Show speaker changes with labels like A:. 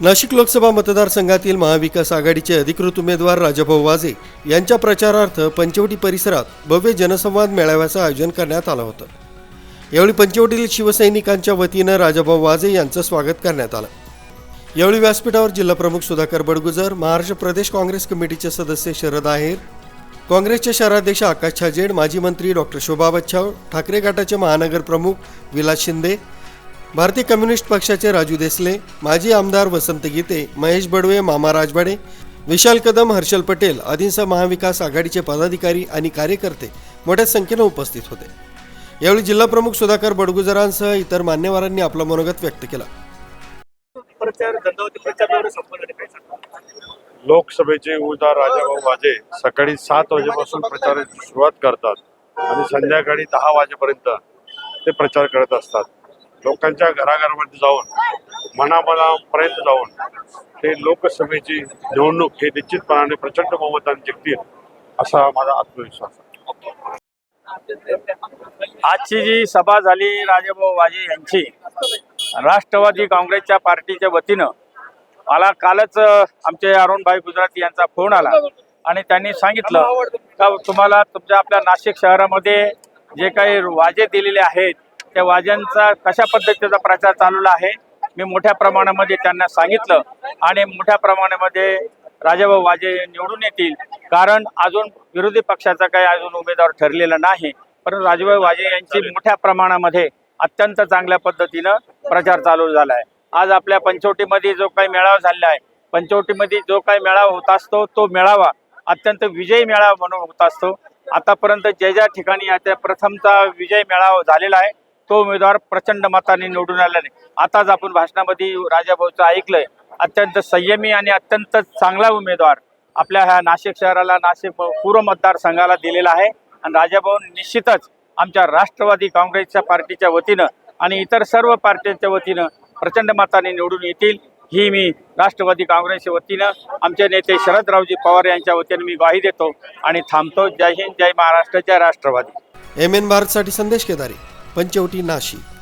A: नाशिक लोकसभा मतदारसंघातील महाविकास आघाडीचे अधिकृत उमेदवार राजाभाऊ वाजे यांच्या प्रचारार्थ पंचवटी परिसरात भव्य जनसंवाद मेळाव्याचं आयोजन करण्यात आलं होतं. यावेळी पंचवटीतील शिवसैनिकांच्या वतीनं राजाभाऊ वाजे यांचं स्वागत करण्यात आलं. यावेळी व्यासपीठावर जिल्हाप्रमुख सुधाकर बडगुजर महाराष्ट्र प्रदेश काँग्रेस कमिटीचे सदस्य शरद आहेर काँग्रेसचे शहराध्यक्ष आकाश छाजेड माजी मंत्री डॉक्टर शोभा बच्छाव ठाकरे गटाचे महानगर प्रमुख विलास शिंदे भारतीय कम्युनिस्ट पक्षाचे राजू देसले माजी आमदार वसंत गीते महेश बडवे मामा राजवाडे विशाल कदम हर्षल पटेल आदींसह महाविकास आघाडीचे पदाधिकारी आणि कार्यकर्ते मोठ्या संख्येनं उपस्थित होते. यावेळी जिल्हाप्रमुख सुधाकर बडगुजरांसह इतर मान्यवरांनी आपलं मनोगत व्यक्त केलं?
B: लोकसभेचे उमेदवार राजाभाऊ वाजे सकाळी सात वाजेपासून प्रचाराची सुरुवात करतात आणि संध्याकाळी दहा वाजेपर्यंत ते प्रचार करत असतात. लोकांच्या घराघरामध्ये जाऊन मनामनापर्यंत जाऊन ते लोकसभेची निवडणूक हे निश्चितपणाने प्रचंड बहुमताने जिंकतील असा माझा आत्मविश्वास आहे.
C: आजची जी सभा झाली राजाभाऊ वाजे यांची राष्ट्रवादी काँग्रेसच्या पार्टीच्या वतीनं मला कालच आमचे अरुणभाई गुजराती यांचा फोन आला आणि त्यांनी सांगितलं का तुम्हाला तुमच्या आपल्या नाशिक शहरामध्ये जे काही वाजे दिलेले आहेत त्या वाज्यांचा कशा पद्धतीचा प्रचार चालवला आहे मी मोठ्या प्रमाणामध्ये त्यांना सांगितलं आणि मोठ्या प्रमाणामध्ये राजाभाऊ वाजे निवडून येतील. कारण अजून विरोधी पक्षाचा काही अजून उमेदवार ठरलेला नाही परंतु राजाभाऊ वाजे यांची मोठ्या प्रमाणामध्ये अत्यंत चांगल्या पद्धतीनं प्रचार चालू झाला आहे आज आपल्या पंचवटीमध्ये जो काही मेळावा झालेला आहे पंचवटीमध्ये जो काही मेळावा होत असतो तो मेळावा अत्यंत विजयी मेळावा म्हणून होत असतो. आतापर्यंत ज्या ज्या ठिकाणी आता प्रथमचा विजय मेळावा झालेला आहे तो उमेदवार प्रचंड मताने निवडून आल्याने. आताच आपण भाषणामध्ये राजाभाऊचं ऐकलंय. अत्यंत संयमी आणि अत्यंत चांगला उमेदवार आपल्या ह्या नाशिक शहराला नाशिक पूर्व मतदारसंघाला दिलेला आहे. आणि राजाभाऊ निश्चितच आमच्या राष्ट्रवादी काँग्रेसच्या पार्टीच्या वतीनं आणि इतर सर्व पार्ट्यांच्या वतीनं प्रचंड मताने निवडून येतील. ही मी राष्ट्रवादी काँग्रेसच्या वतीनं आमचे नेते शरदरावजी पवार यांच्या वतीनं मी ग्वाही देतो आणि थांबतो. जय हिंद जय महाराष्ट्र जय राष्ट्रवादी.
A: एम एन भारतसाठी संदेश केदारी. पंचवटी नाशिक.